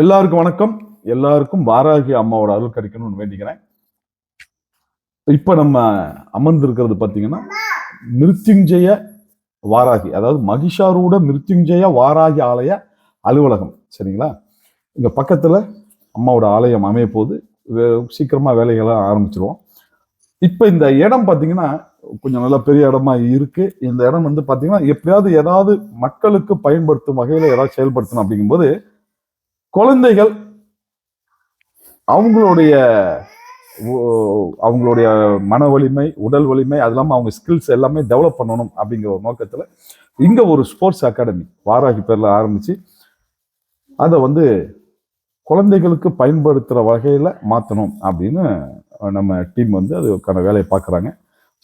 எல்லாருக்கும் வணக்கம். எல்லாருக்கும் வாராகி அம்மாவோட அருள் கிடைக்கணும்னு வேண்டிக்கிறேன். இப்போ நம்ம அமர்ந்திருக்கிறது பார்த்தீங்கன்னா மிருத்யுஞ்சய வாராகி அதாவது மகிஷாரூட மிருத்யுஞ்சய வாராகி ஆலய அலுவலகம். சரிங்களா? இங்கே பக்கத்தில் அம்மாவோட ஆலயம் அமைய போது சீக்கிரமாக வேலைகளை ஆரம்பிச்சிருவோம். இப்போ இந்த இடம் பார்த்தீங்கன்னா கொஞ்சம் நல்லா பெரிய இடமா இருக்கு. இந்த இடம் வந்து பார்த்தீங்கன்னா எப்படியாவது ஏதாவது மக்களுக்கு பயன்படுத்தும் வகையில் ஏதாவது செயல்படுத்தணும் அப்படிங்கும்போது குழந்தைகள் அவங்களுடைய ஓ- அவங்களுடைய மன வலிமை உடல் வலிமை அது இல்லாமல் அவங்க ஸ்கில்ஸ் எல்லாமே டெவலப் பண்ணணும் அப்படிங்கிற ஒரு நோக்கத்தில் இங்கே ஒரு ஸ்போர்ட்ஸ் அகாடமி வாராகி பேரில் ஆரம்பித்து அதை வந்து குழந்தைகளுக்கு பயன்படுத்துகிற வகையில் மாற்றணும் அப்படின்னு நம்ம டீம் வந்து அதுக்கான வேலையை பார்க்குறாங்க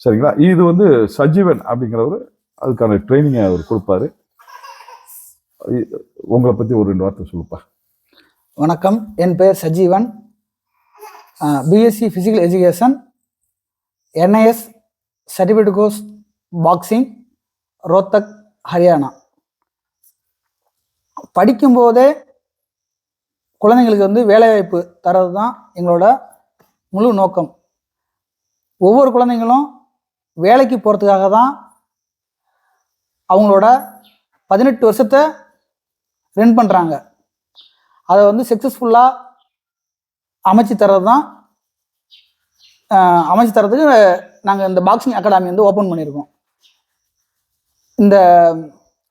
சரிங்களா? இது வந்து சஜீவன் அப்படிங்கிறவர் அதுக்கான ட்ரைனிங்கை அவர் கொடுப்பாரு. உங்களை பற்றி ஒரு ரெண்டு வார்த்தை சொல்லுப்பா. வணக்கம். என் பெயர் Sajeevan. BSc physical education NIS certificate course boxing Rohtak Haryana படிக்கும்போதே குழந்தைங்களுக்கு வந்து வேலைவாய்ப்பு தரது தான் எங்களோட முழு நோக்கம். ஒவ்வொரு குழந்தைங்களும் வேலைக்கு போகிறதுக்காக தான் அவங்களோட பதினெட்டு வருஷத்தை ரன் பண்ணுறாங்க அதை வந்து சக்ஸஸ்ஃபுல்லாக அமைச்சு தர்றது தான் அமைச்சு தரதுக்கு நாங்கள் இந்த பாக்ஸிங் அகாடமி வந்து ஓப்பன் பண்ணியிருக்கோம். இந்த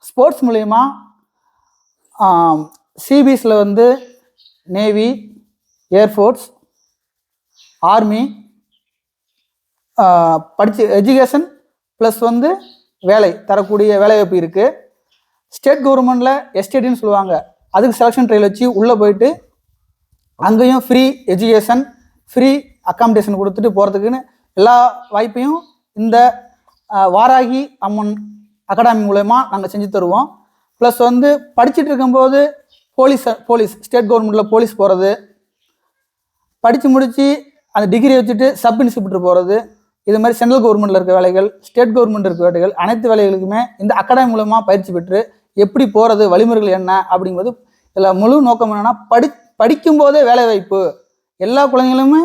ஸ்போர்ட்ஸ் மூலயமா சிபிஎஸ்சில் வந்து நேவி ஏர்ஃபோர்ஸ் ஆர்மி படித்து எஜுகேஷன் ப்ளஸ் வந்து வேலை தரக்கூடிய வேலைவாய்ப்பு இருக்குது ஸ்டேட் கவர்மெண்ட்டில் எஸ்டேட்னு சொல்லுவாங்க. அதுக்கு செலெக்ஷன் ட்ரையல் வச்சு உள்ளே போயிட்டு அங்கேயும் ஃப்ரீ எஜுகேஷன் ஃப்ரீ அக்காமடேஷன் கொடுத்துட்டு போகிறதுக்குன்னு எல்லா வாய்ப்பையும் இந்த வாராகி அம்மன் அகாடமி மூலயமா நாங்கள் செஞ்சு தருவோம். ப்ளஸ் வந்து படிச்சுட்டு இருக்கும்போது போலீஸ் போலீஸ் ஸ்டேட் கவர்மெண்ட்டில் போலீஸ் போகிறது படித்து முடித்து அந்த டிகிரி வச்சுட்டு சப் இன்ஸ்பெக்டர் போகிறது இது மாதிரி சென்ட்ரல் கவர்மெண்ட்டில் இருக்க வேலைகள் ஸ்டேட் கவர்மெண்ட் இருக்க வேலைகள் அனைத்து வேலைகளுக்குமே இந்த அகாடமி மூலமாக பயிற்சி பெற்று எப்படி போகிறது வழிமுறைகள் என்ன அப்படிங்கிறது இதில் முழு நோக்கம் என்னென்னா படி படிக்கும்போதே வேலை வாய்ப்பு. எல்லா குழந்தைங்களுமே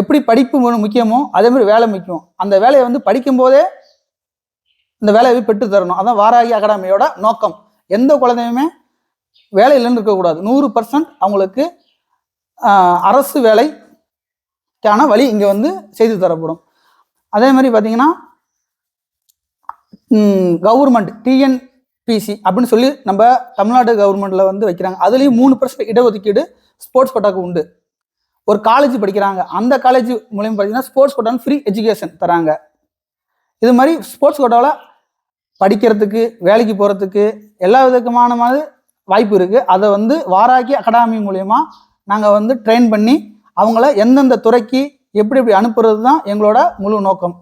எப்படி படிப்பு முக்கியமோ அதே மாதிரி வேலை முக்கியம். அந்த வேலையை வந்து படிக்கும்போதே இந்த வேலையை பெற்று தரணும். அதான் வாராகி அகாடமியோட நோக்கம். எந்த குழந்தையுமே வேலை இருக்கக்கூடாது. நூறு பர்சன்ட் அவங்களுக்கு அரசு வேலைக்கான வழி இங்கே வந்து செய்து தரப்படும். அதே மாதிரி பார்த்தீங்கன்னா கவர்மெண்ட் டிஎன் பிசி அப்படின்னு சொல்லி நம்ம தமிழ்நாடு கவர்மெண்ட்ல வந்து வைக்கிறாங்க. அதுலேயும் மூணு பர்சன்ட் இடஒதுக்கீடு ஸ்போர்ட்ஸ் கோட்டாக்கு உண்டு. ஒரு காலேஜ் படிக்கிறாங்க. அந்த காலேஜ் மூலியம் பார்த்தீங்கன்னா ஸ்போர்ட்ஸ் கோட்டான்னு ஃப்ரீ எஜுகேஷன் தராங்க. இது மாதிரி ஸ்போர்ட்ஸ் கோட்டாவில் படிக்கிறதுக்கு வேலைக்கு போகிறதுக்கு எல்லா விதமான வாய்ப்பு இருக்குது அதை வந்து வாராக்கி அகாடமி மூலயமா நாங்கள் வந்து ட்ரெயின் பண்ணி அவங்கள எந்தெந்த துறைக்கு எப்படி எப்படி அனுப்புறது தான் எங்களோட முழு நோக்கம்.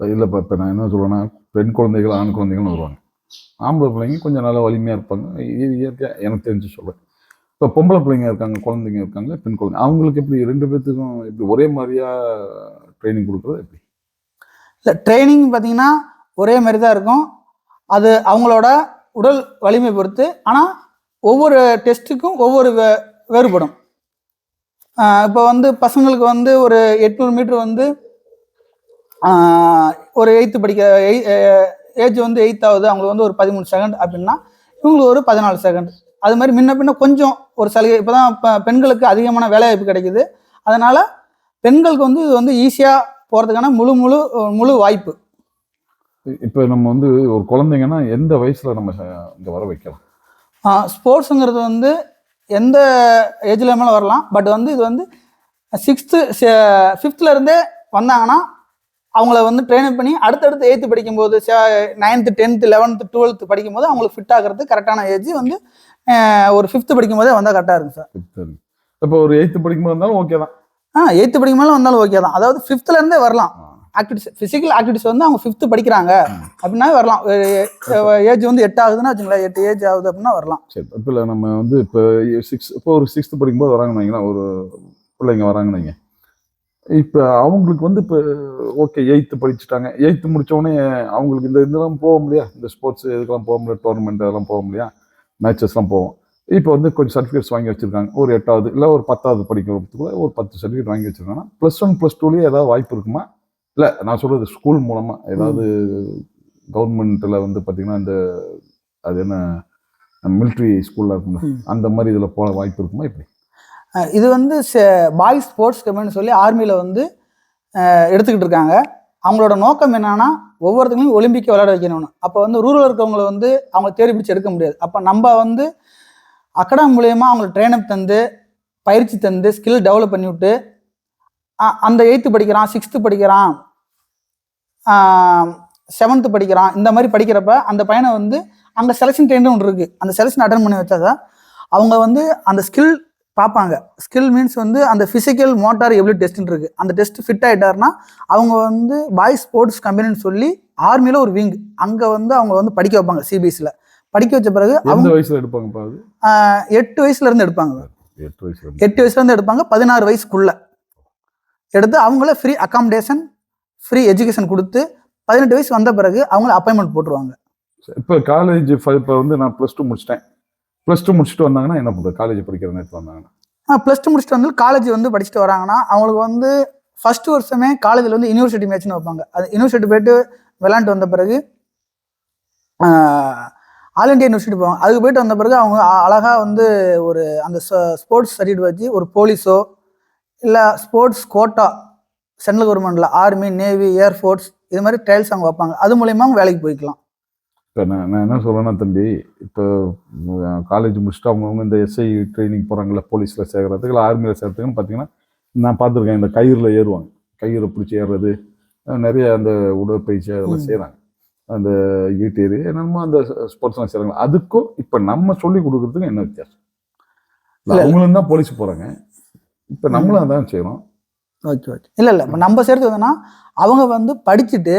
இல்லைப்பா இப்போ நான் என்ன சொல்லுவேன்னா பெண் குழந்தைகள் ஆண் குழந்தைகள்னு வருவாங்க. ஆம்பளை பிள்ளைங்க கொஞ்சம் நல்லா வலிமையாக இருப்பாங்க. இது இயற்கையாக எனக்கு தெரிஞ்சு சொல்கிறேன் இப்போ பொம்பளை பிள்ளைங்க இருக்காங்க குழந்தைங்க இருக்காங்க பெண் குழந்தைங்க அவங்களுக்கு எப்படி ரெண்டு பேர்த்துக்கும் இப்படி ஒரே மாதிரியா ட்ரைனிங் கொடுக்குறது எப்படி? இல்லை ட்ரைனிங் பார்த்தீங்கன்னா ஒரே மாதிரி தான் இருக்கும். அது அவங்களோட உடல் வலிமை பொறுத்து. ஆனால் ஒவ்வொரு டெஸ்ட்டுக்கும் ஒவ்வொரு வே- வேறுபடும். இப்போ வந்து பசங்களுக்கு வந்து ஒரு எட்நூறு மீட்ரு வந்து ஒரு எயித்து படிக்க ஏஜ் வந்து எயித் ஆகுது அவங்களுக்கு வந்து ஒரு பதிமூணு செகண்ட் அப்படின்னா இவங்களுக்கு ஒரு பதினாலு செகண்ட் அது மாதிரி முன்ன பின்ன கொஞ்சம் ஒரு சலுகை இப்போ தான் பெண்களுக்கு அதிகமான வேலைவாய்ப்பு கிடைக்குது. அதனால் பெண்களுக்கு வந்து இது வந்து ஈஸியாக போகிறதுக்கான முழு முழு முழு வாய்ப்பு. இப்போ நம்ம வந்து ஒரு குழந்தைங்கன்னா எந்த வயசுல நம்ம இங்கே வர வைக்கலாம்? ஸ்போர்ட்ஸுங்கிறது வந்து எந்த ஏஜில் வேணாலும் வரலாம். பட் வந்து இது வந்து சிக்ஸ்த்து ஃபிஃப்த்தில் இருந்தே வந்தாங்கன்னா அவங்கள வந்து ட்ரெயின் பண்ணி அடுத்தடுத்து எயித்து படிக்கும்போது நைன்த்து டென்த்து லெவன்த்து டுவெல்த்து படிக்கும்போது அவங்களுக்கு ஃபிட் ஆகிறது கரெக்டான ஏஜ் வந்து ஒரு ஃபிஃப்த்து படிக்கும்போதே வந்தால் கரெக்டாக இருக்கும் சார். இப்போ ஒரு எயித்து படிக்கும்போது இருந்தாலும் ஓகே தான். ஆ எயித்து படிக்கும்போது வந்தாலும் ஓகே தான். அதாவது ஃபிஃப்த்தில் இருந்தே வரலாம். ஆக்டிவிட்டிஸ் ஃபிசிக்கல் ஆக்டிவிட்டிஸ் வந்து அவங்க ஃபிஃப்த்து படிக்கிறாங்க. அப்படின்னா வரலாம். ஏஜ் வந்து எட்டு ஆகுதுன்னா வச்சுங்களேன் எட்டு ஏஜ் ஆகுது அப்படின்னா வரலாம். சரி இப்போ இல்லை நம்ம வந்து இப்போ சிக்ஸ் இப்போ ஒரு சிக்ஸ்த்து படிக்கும்போது வராங்கன்னு ஒரு பிள்ளைங்க வராங்கன்னு வைங்க. இப்போ அவங்களுக்கு வந்து இப்போ ஓகே எயித்து படிச்சுட்டாங்க. எயித்து முடிச்ச உடனே அவங்களுக்கு இந்த இதெல்லாம் போக முடியா? இந்த ஸ்போர்ட்ஸ் இதுக்கெல்லாம் போக முடியாது டோர்னமெண்ட் அதெல்லாம் போக முடியா? மேட்சஸ்லாம் போவோம். இப்போ வந்து கொஞ்சம் சர்டிஃபிகேட்ஸ் வாங்கி வச்சிருக்காங்க. ஒரு எட்டாவது இல்லை ஒரு பத்தாவது படிக்கிறதுக்குள்ள ஒரு பத்து சர்டிஃபிகேட் வாங்கி வச்சிருக்காங்கன்னா ப்ளஸ் ஒன் ப்ளஸ் டூலேயே ஏதாவது வாய்ப்பு இருக்குமா? இல்லை நான் சொல்றது ஸ்கூல் மூலமாக ஏதாவது கவர்மெண்ட்டில் வந்து பார்த்தீங்கன்னா இந்த அது என்ன மிலிட்ரி ஸ்கூலில் இருக்கும்ல ம். அந்த மாதிரி இதில் போக வாய்ப்பு இருக்குமா? இப்படி இது வந்து பாய்ஸ் ஸ்போர்ட்ஸ் கம்பெனி சொல்லி ஆர்மியில் வந்து எடுத்துக்கிட்டு இருக்காங்க. அவங்களோட நோக்கம் என்னன்னா ஒவ்வொருத்தங்களையும் ஒலிம்பிக்கை விளையாட வைக்கணும்னு. அப்போ வந்து ரூரல் இருக்கவங்கள வந்து அவங்க தேடி பிடிச்சி எடுக்க முடியாது. அப்போ நம்ம வந்து அக்கடாமி மூலயமா அவங்களுக்கு ட்ரெயினப் தந்து பயிற்சி தந்து ஸ்கில் டெவலப் பண்ணி விட்டு அந்த எயித்து படிக்கிறான் சிக்ஸ்த்து படிக்கிறான் செவன்த்து படிக்கிறான் இந்த மாதிரி படிக்கிறப்ப அந்த பையனை வந்து அங்கே செலெக்ஷன் ட்ரெயின் ஒன்று இருக்குது அந்த செலெக்ஷன் அட்டன் பண்ணி வச்சாதான் அவங்க வந்து அந்த ஸ்கில் பார்ப்பாங்க. ஸ்கில் மீன்ஸ் வந்து அந்த ஃபிசிக்கல் மோட்டார் எபிலிட்டி டெஸ்ட்னு இருக்கு. அந்த டெஸ்ட் ஃபிட் ஆயிட்டாருன்னா அவங்க வந்து பாய்ஸ் ஸ்போர்ட்ஸ் கம்பெனின்னு சொல்லி ஆர்மியில் ஒரு விங் அங்கே வந்து அவங்க வந்து படிக்க வைப்பாங்க சிபிஎஸ்சியில் படிக்க வச்ச பிறகு அவங்க வயசுல எடுப்பாங்க எட்டு வயசுல இருந்து எடுப்பாங்க. எட்டு வயசுல எட்டு வயசுல இருந்து எடுப்பாங்க பதினாறு வயசுக்குள்ள. எடுத்து அவங்கள ஃப்ரீ அகாமடேஷன் ஃப்ரீ எஜுகேஷன் கொடுத்து பதினெட்டு வயசு வந்த பிறகு அவங்கள அப்பாயின்மெண்ட் போட்டுருவாங்க. இப்போ காலேஜ் இப்போ வந்து நான் ப்ளஸ் டூ முடிச்சிட்டேன். ப்ளஸ் டூ முடிச்சுட்டு வந்தாங்கன்னா என்ன பண்ணுறது காலேஜ் படிக்கிற நேரத்தில் வந்தாங்கன்னா. ப்ளஸ் டூ முடிச்சுட்டு வந்து காலேஜ் வந்து படிச்சுட்டு வராங்கன்னா அவங்களுக்கு வந்து ஃபர்ஸ்ட் வருஷமே காலேஜில் வந்து யூனிவர்சிட்டி மேட்ச்னு வைப்பாங்க. அது யூனிவர்சிட்டி போயிட்டு விளாண்டு வந்த பிறகு ஆல் இண்டியா யூனிவர்சிட்டி போவாங்க. அதுக்கு போயிட்டு வந்த பிறகு அவங்க அழகாக வந்து ஒரு அந்த ஸ்போர்ட்ஸ் சர்டிஃபிகேட் வச்சு ஒரு போலீஸோ இல்லை ஸ்போர்ட்ஸ் கோட்டா சென்ட்ரல் கவர்மெண்ட்டில் ஆர்மி நேவி ஏர்ஃபோர்ஸ் இது மாதிரி ட்ரையல்ஸ் அவங்க வைப்பாங்க. அது மூலயமா அவங்க வேலைக்கு போய்க்கலாம். இப்போ நான் நான் என்ன சொல்கிறேன்னா தம்பி இப்போ காலேஜ் முடிச்சுட்டு அவங்கவுங்க இந்த எஸ்ஐ ட்ரைனிங் போகிறாங்களே போலீஸில் சேர்க்கறதுக்கு இல்லை ஆர்மியில் சேர்த்துக்குன்னு பார்த்தீங்கன்னா நான் பார்த்துருக்கேன் இந்த கயிறில் ஏறுவாங்க. கயிறை பிடிச்சி ஏறுறது நிறைய அந்த உடற்பயிற்சி அதெல்லாம். செய்கிறாங்க அந்த ஈட்டேரி என்னமோ அந்த ஸ்போர்ட்ஸ்லாம் செய்கிறாங்க அதுக்கும் இப்போ நம்ம சொல்லி கொடுக்குறதுக்கு என்ன வித்தியாசம்? இல்ல. அவங்களும் தான் போலீஸ் போகிறாங்க இப்போ நம்மளும் அதான் செய்கிறோம் ஓகே ஓகே. இல்லை இல்லை நம்ம சேர்த்து வந்தோன்னா அவங்க வந்து படிச்சுட்டு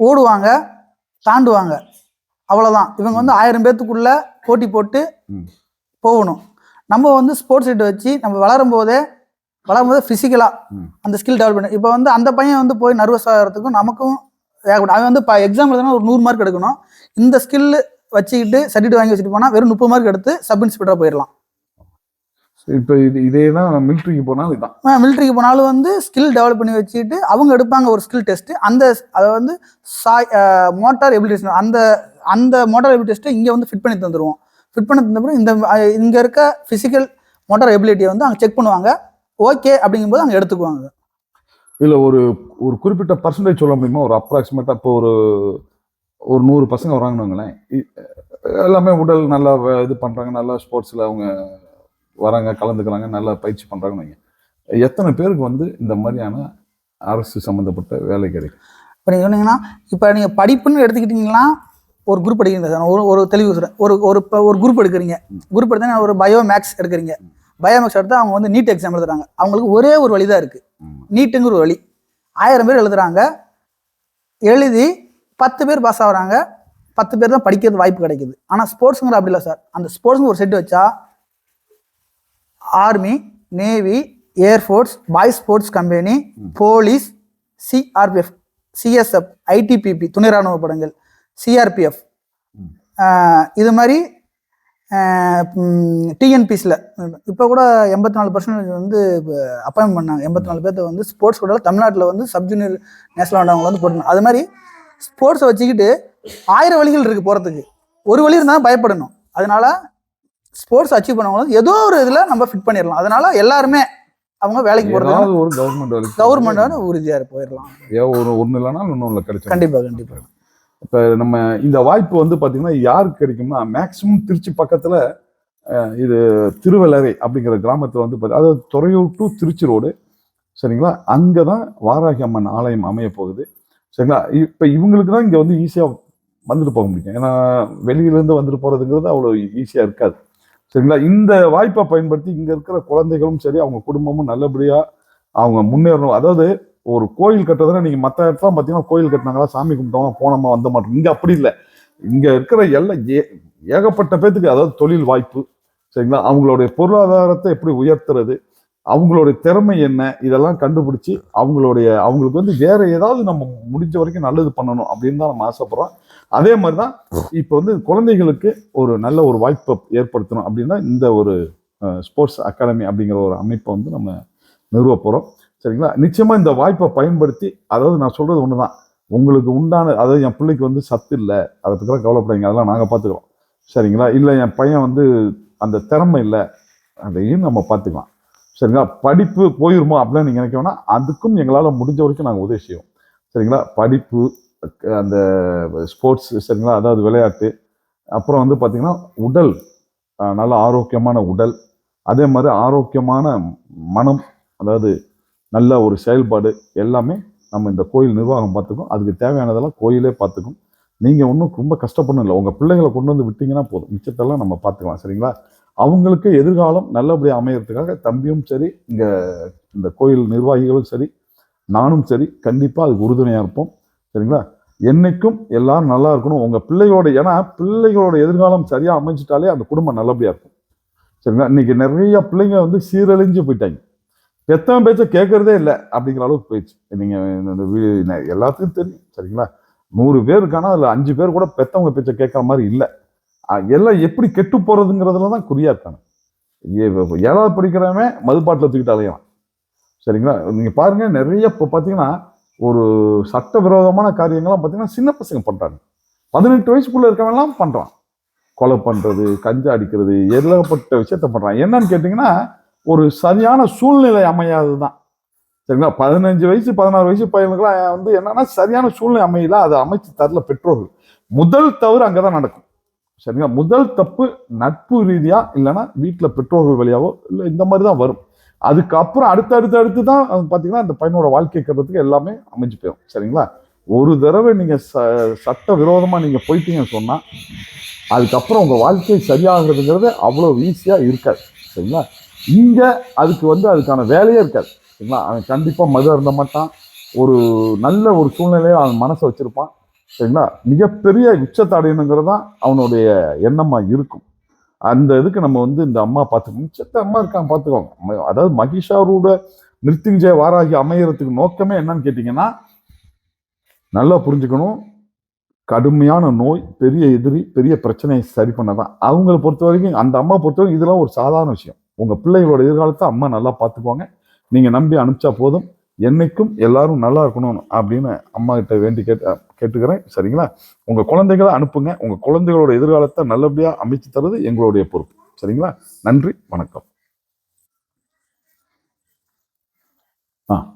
ஓடுவாங்க தாண்டுவாங்க. அவ்வளோதான் இவங்க வந்து ஆயிரம் பேர்த்துக்குள்ள போட்டி போட்டு. போகணும். நம்ம வந்து ஸ்போர்ட்ஸ் சீட்டை வச்சு நம்ம வளரும் போதே வளரும் போதே ஃபிசிக்கலாக. அந்த ஸ்கில் டெவலப் பண்ணி இப்போ வந்து அந்த பையன் வந்து போய் நர்வஸ் ஆகிறதுக்கும் நமக்கும் ஏகப்பட்ட அவன் வந்து இப்போ எக்ஸாம் எழுதுனா ஒரு நூறு மார்க் எடுக்கணும். இந்த ஸ்கில் வச்சுக்கிட்டு சர்டிஃபிகேட் வாங்கி வச்சுட்டு போனால் வெறும் முப்பது மார்க் எடுத்து சப் இன்ஸ்பெக்டராக போயிடலாம். இப்போ இது இதே தான் மிலிட்ரிக்கு போனாலும் இதுதான். மிலிட்ரிக்கு போனாலும் வந்து ஸ்கில் டெவலப் பண்ணி வச்சுட்டு அவங்க எடுப்பாங்க ஒரு ஸ்கில் டெஸ்ட் அந்த அதை வந்து சாய் மோட்டார் எபிலிட்டி அந்த அந்த மோட்டார் எபிலிட்டி டெஸ்ட்டை இங்கே வந்து ஃபிட் பண்ணி தந்துடுவோம் ஃபிட் பண்ணி தந்தப்பறம் இந்த இங்க இருக்க ஃபிசிக்கல் மோட்டார் எபிலிட்டியை வந்து அங்கே செக் பண்ணுவாங்க. ஓகே அப்படிங்கும்போது அங்கே எடுத்துக்குவாங்க. இதில் ஒரு ஒரு குறிப்பிட்ட பர்சன்டேஜ் சொல்ல முடியுமா? ஒரு அப்ராக்சிமேட்டாக இப்போ ஒரு ஒரு நூறு பசங்க வராங்கன்னு எல்லாமே உடல் நல்லா இது பண்ணுறாங்க நல்லா ஸ்போர்ட்ஸில் அவங்க வராங்க கலந்துக்கிறாங்க நல்லா பயிற்சி பண்ணுறாங்கன்னு வைங்க. எத்தனை பேருக்கு வந்து இந்த மாதிரியான அரசு சம்மந்தப்பட்ட வேலை கிடைக்கும்? இப்போ நீங்கள் சொன்னீங்கன்னா இப்போ நீங்கள் படிப்புன்னு எடுத்துக்கிட்டிங்கன்னா ஒரு குரூப் எடுக்கிறீங்க சார். ஒரு ஒரு தெளிவு சொல்கிறேன் ஒரு ஒரு இப்போ ஒரு குரூப் எடுக்கிறீங்க. குரூப் எடுத்தா ஒரு பயோ மேக்ஸ் எடுக்கிறீங்க. பயோ மேக்ஸ் எடுத்தால் அவங்க வந்து நீட் எக்ஸாம் எழுதுறாங்க. அவங்களுக்கு ஒரே ஒரு வழி தான் இருக்குது. நீட்டுங்கிற ஒரு வழி. ஆயிரம் பேர் எழுதுறாங்க. எழுதி பத்து பேர் பாஸ் ஆகுறாங்க. பத்து பேர் தான் படிக்கிறது வாய்ப்பு கிடைக்குது. ஆனால் ஸ்போர்ட்ஸுங்கிற அப்படி இல்லை சார். அந்த ஸ்போர்ட்ஸுங்க ஒரு செட் வச்சா army navy air force boys sports company police CRPF CSF ITBP துணை ராணுவ படங்கள் சிஆர்பிஎஃப். இது மாதிரி டிஎன்பிஸில் இப்போ கூட எண்பத்தி நாலு பர்சன்டேஜ் வந்து அப்பாயின்ட் பண்ணாங்க. எண்பத்தி நாலு பேர்த்த வந்து ஸ்போர்ட்ஸ் கூட தமிழ்நாட்டில் வந்து சப் ஜூனியர் நேஷனல் ஆண்டவங்க வந்து போட்டுருந்தாங்க அது மாதிரி ஸ்போர்ட்ஸை வச்சுக்கிட்டு ஆயிரம் வழிகள் இருக்குது போகிறதுக்கு ஒரு வழி இருந்தால் பயப்படணும். அதனால ஸ்போர்ட்ஸ் அச்சீவ் பண்ணவங்களும் ஏதோ ஒரு இதில் நம்ம ஃபிட் பண்ணிடலாம் அதனால எல்லாருமே அவங்க வேலைக்கு போகிறது ஒரு கவர்மெண்ட் வேலைக்கு கவர்மெண்டோட உறுதியாக போயிடலாம் ஏன் ஒரு ஒன்று இல்லைனாலும் இன்னொன்று கிடைச்சிடும் கண்டிப்பாக கண்டிப்பாக இப்போ நம்ம இந்த வாய்ப்பு வந்து பார்த்தீங்கன்னா யாருக்கு கிடைக்கும்னா மேக்சிமம் திருச்சி பக்கத்தில் இது திருவள்ளரை அப்படிங்கிற கிராமத்தில் வந்து பாத்தி- அதாவது துறையூர் டு திருச்சி ரோடு சரிங்களா? அங்கே தான் வாராகி அம்மன் ஆலயம் அமைய போகுது. சரிங்களா? இப்போ இவங்களுக்கு தான் இங்கே வந்து ஈஸியாக வந்துட்டு போக முடியும். ஏன்னா வெளியிலேருந்து வந்துட்டு போகிறதுங்கிறது அவ்வளோ ஈஸியாக இருக்காது. சரிங்களா? இந்த வாய்ப்பை பயன்படுத்தி இங்கே இருக்கிற குழந்தைகளும் சரி அவங்க குடும்பமும் நல்லபடியாக அவங்க முன்னேறணும். அதாவது ஒரு கோயில் கட்டுறதுனா நீங்கள் மற்ற இடத்துல பார்த்தீங்கன்னா கோயில் கட்டினாங்களா சாமி கும்பிட்டோமா போனோமா வந்த மாட்டோம். இங்கே அப்படி இல்லை. இங்கே இருக்கிற எல்லாம் ஏ ஏகப்பட்ட பேத்துக்கு அதாவது தொழில் வாய்ப்பு சரிங்களா? அவங்களுடைய பொருளாதாரத்தை எப்படி உயர்த்துறது அவங்களுடைய திறமை என்ன? இதெல்லாம் கண்டுபிடிச்சி அவங்களுடைய அவங்களுக்கு வந்து வேற ஏதாவது நம்ம முடிஞ்ச வரைக்கும் நல்லது பண்ணணும் அப்படின்னு தான் நம்ம ஆசைப்படுறோம். அதே மாதிரி தான் இப்போ வந்து குழந்தைகளுக்கு ஒரு நல்ல ஒரு வாய்ப்பை ஏற்படுத்தணும் அப்படின்னா இந்த ஒரு ஸ்போர்ட்ஸ் அகாடமி அப்படிங்கிற ஒரு அமைப்பை வந்து நம்ம நிறுவ போகிறோம் சரிங்களா? நிச்சயமாக இந்த வாய்ப்பை பயன்படுத்தி அதாவது நான் சொல்கிறது ஒன்று தான் உங்களுக்கு உண்டான அதாவது என் பிள்ளைக்கு வந்து சத்து இல்லை அதை பற்றிலாம் கவலைப்படாதீங்க. அதெல்லாம் நாங்கள் பார்த்துக்குறோம் சரிங்களா? இல்லை என் பையன் வந்து அந்த திறமை இல்லை அதையும் நம்ம பார்த்துக்கலாம் சரிங்களா? படிப்பு போயிருமோ அப்படின்னு நீங்கள் நினைக்க அதுக்கும் எங்களால் முடிஞ்ச வரைக்கும் நாங்கள் உதவி செய்வோம். சரிங்களா? படிப்பு அந்த ஸ்போர்ட்ஸ் சரிங்களா? அதாவது விளையாட்டு அப்புறம் வந்து பார்த்திங்கன்னா உடல் நல்ல ஆரோக்கியமான உடல் அதே மாதிரி ஆரோக்கியமான மனம் அதாவது நல்ல ஒரு செயல்பாடு எல்லாமே நம்ம இந்த கோயில் நிர்வாகம் பார்த்துக்கும். அதுக்கு தேவையானதெல்லாம் கோயிலே பார்த்துக்கும். நீங்கள் ஒன்றும் ரொம்ப கஷ்டப்படணும் இல்லை. உங்கள் பிள்ளைங்களை கொண்டு வந்து விட்டிங்கன்னா போதும். மிச்சத்தெல்லாம் நம்ம பார்த்துக்கலாம். சரிங்களா? அவங்களுக்கு எதிர்காலம் நல்லபடியாக அமையறதுக்காக தம்பியும் சரி இங்கே இந்த கோயில் நிர்வாகிகளும் சரி நானும் சரி கண்டிப்பாக அதுக்கு உறுதுணையாக இருப்போம். சரிங்களா? என்னைக்கும் எல்லாரும் நல்லா இருக்கணும். உங்கள் பிள்ளைகளோட ஏன்னா பிள்ளைகளோட எதிர்காலம் சரியாக அமைஞ்சிட்டாலே அந்த குடும்பம் நல்லபடியாக இருக்கும். சரிங்களா? இன்னைக்கு நிறைய பிள்ளைங்க வந்து சீரழிஞ்சு போயிட்டாங்க. பெத்தவன் பேச்ச கேட்குறதே இல்லை அப்படிங்கிற அளவுக்கு போயிடுச்சு. நீங்கள் இந்த வீடு எல்லாத்துக்கும் தெரியும். சரிங்களா? நூறு பேர் இருக்கானா அதில் அஞ்சு பேர் கூட பெத்தவங்க பேச்சை கேட்குற மாதிரி இல்லை. எல்லாம் எப்படி கெட்டு போகிறதுங்கிறதுல தான் குறியாக இருக்காங்க. ஏ- ஏழாவது படிக்கிறவன் மதுப்பாட்டில் தூக்கிட்டு அலையலாம் சரிங்களா? நீங்கள் பாருங்கள் நிறைய இப்போ பார்த்தீங்கன்னா ஒரு சட்டவிரோதமான காரியங்கள்லாம் பார்த்தீங்கன்னா சின்ன பசங்க பண்ணுறாங்க பதினெட்டு வயசுக்குள்ளே இருக்கவன்லாம் பண்ணுறான் கொலை பண்ணுறது கஞ்சா அடிக்கிறது ஏகப்பட்ட விஷயத்த பண்ணுறான் என்னன்னு கேட்டிங்கன்னா ஒரு சரியான சூழ்நிலை அமையாது தான் சரிங்களா? பதினஞ்சு வயசு பதினாறு வயசு பையனுக்குலாம் வந்து என்னன்னா சரியான சூழ்நிலை அமையல. அதை அமைச்சு தரல பெற்றோர்கள். முதல் தவறு அங்கே தான் நடக்கும். சரிங்களா? முதல் தப்பு நட்பு ரீதியா இல்லைன்னா வீட்டில் பெற்றோர்கள் வழியாவோ இல்லை இந்த மாதிரி தான் வரும். அதுக்கப்புறம் அடுத்து அடுத்து அடுத்து தான் பார்த்தீங்கன்னா அந்த பையனோட வாழ்க்கை கருத்துக்கு எல்லாமே அமைஞ்சு போயிடும் சரிங்களா? ஒரு தடவை நீங்கள் ச சட்ட விரோதமாக நீங்கள் போயிட்டீங்கன்னு சொன்னால் அதுக்கப்புறம் உங்கள் வாழ்க்கை சரியாகிறதுங்கிறது அவ்வளோ ஈஸியாக இருக்காது. சரிங்களா? இங்கே அதுக்கு வந்து அதுக்கான வேலையே இருக்காது. சரிங்களா? அவன் கண்டிப்பாக மது அருந்த மாட்டான். ஒரு நல்ல ஒரு சூழ்நிலையை அவன் மனசை வச்சுருப்பான். சரிங்களா மிகப்பெரிய உச்சத்தை அடையணுங்கிறது தான் அவனுடைய எண்ணமாக இருக்கும். அந்த இதுக்கு நம்ம வந்து இந்த அம்மா பார்த்துக்கணும். உச்சத்தை அம்மா இருக்காங்க பார்த்துக்கோங்க. அதாவது மகிஷாரோட மிருத்யுஞ்சய வாராகி அமையறதுக்கு நோக்கமே என்னன்னு கேட்டிங்கன்னா நல்லா புரிஞ்சுக்கணும். கடுமையான நோய் பெரிய எதிரி பெரிய பிரச்சனையை சரி பண்ணதான். அவங்கள பொறுத்த வரைக்கும் அந்த அம்மா பொறுத்த வரைக்கும் இதெல்லாம் ஒரு சாதாரண விஷயம். உங்கள் பிள்ளைகளோட எதிர்காலத்தை அம்மா நல்லா பார்த்துக்குவாங்க. நீங்கள் நம்பி அனுப்பிச்சா போதும். என்னைக்கும் எல்லாரும் நல்லா இருக்கணும் அப்படின்னு அம்மா கிட்ட வேண்டி கேட்டு கேட்டுக்கிறேன். சரிங்களா? உங்கள் குழந்தைகளை அனுப்புங்க. உங்கள் குழந்தைகளோட எதிர்காலத்தை நல்லபடியாக அமைச்சு தர்றது எங்களுடைய பொறுப்பு. சரிங்களா? நன்றி. வணக்கம். ஆ.